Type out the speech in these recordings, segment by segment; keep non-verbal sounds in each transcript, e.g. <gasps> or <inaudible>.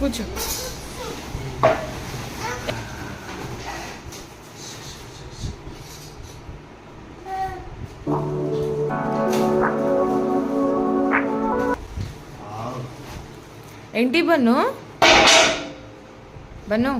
కూర్చో ఏంటి bun? Bun.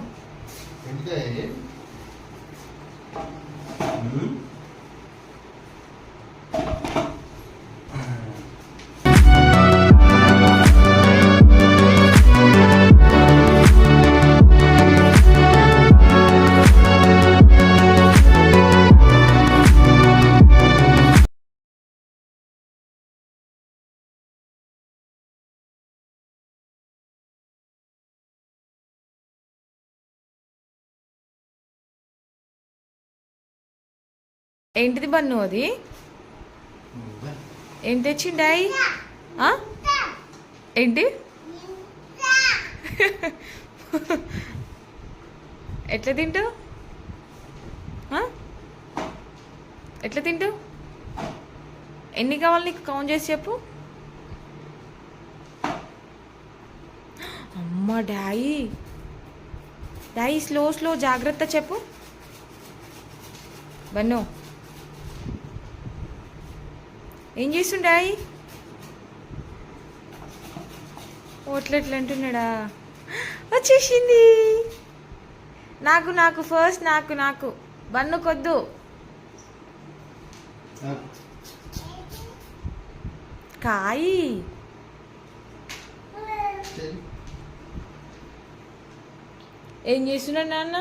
ఏంటిది బన్ను అది? ఏం తెచ్చిండాయి? ఆ? ఏంటి? ఎట్లా తింటావు ఎట్లా తింటావు ఎన్ని కావాలి నీకు? కౌంట్ చేసి చెప్పు. అమ్మ డాయి. డాయి స్లో స్లో జాగ్రత్త చెప్పు. బన్ను. ఏం చేస్తుండాయి ఓట్లెట్లు అంటున్నాడా వచ్చేసింది. నాకు నాకు ఫస్ట్ నాకు నాకు. బన్ను కొద్దు కాయి ఏం చేస్తున్నాడు నాన్న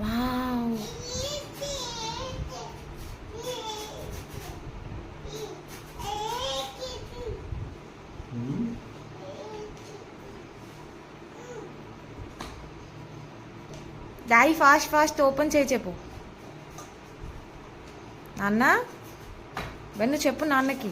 wow daddy fast fast open చేయి చెప్పు. నాన్న? వెన్ను చెప్పు నాన్నకి.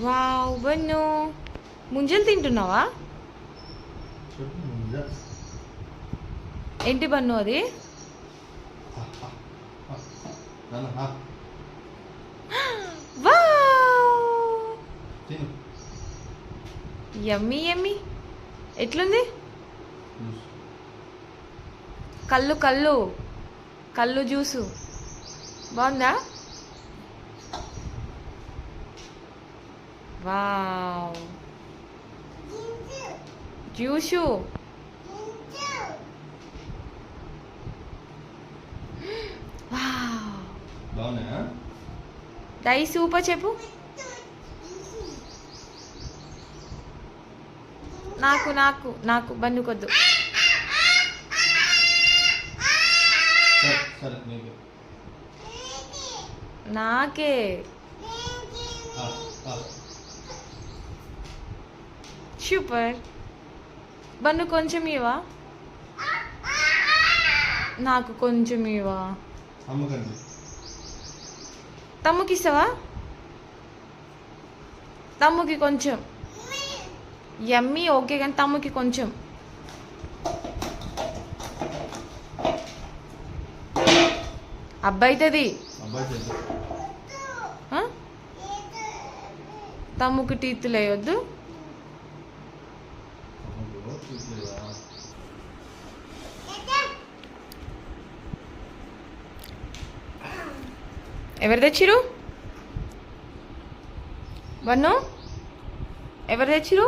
వావ్ బన్ను. ముంజలు తింటున్నావా? ఏంటి బన్ను అది? వావ్. Yummy yummy. ఎట్లుంది? కళ్ళు కళ్ళు. కళ్ళు జ్యూసు. బాగుందా? వావ్ <gasps> బాగున్నాయా? డై సూపర్ చెప్పు. నాకు నాకు నాకు బంధు కొద్దు సరే సరే నీకు. సూపర్ బన్ను కొంచెం ఇవా నాకు కొంచెం ఇవా తమ్ముకి ఇస్తావా తమ్ముకి కొంచెం యమ్మీ ఓకే కానీ తమ్ముకి కొంచెం అబ్బాయితది? తమ్ముకి టీతులు వేయొద్దు ఎవరు తెచ్చిరు? వన్ను? ఎవరు తెచ్చిరు?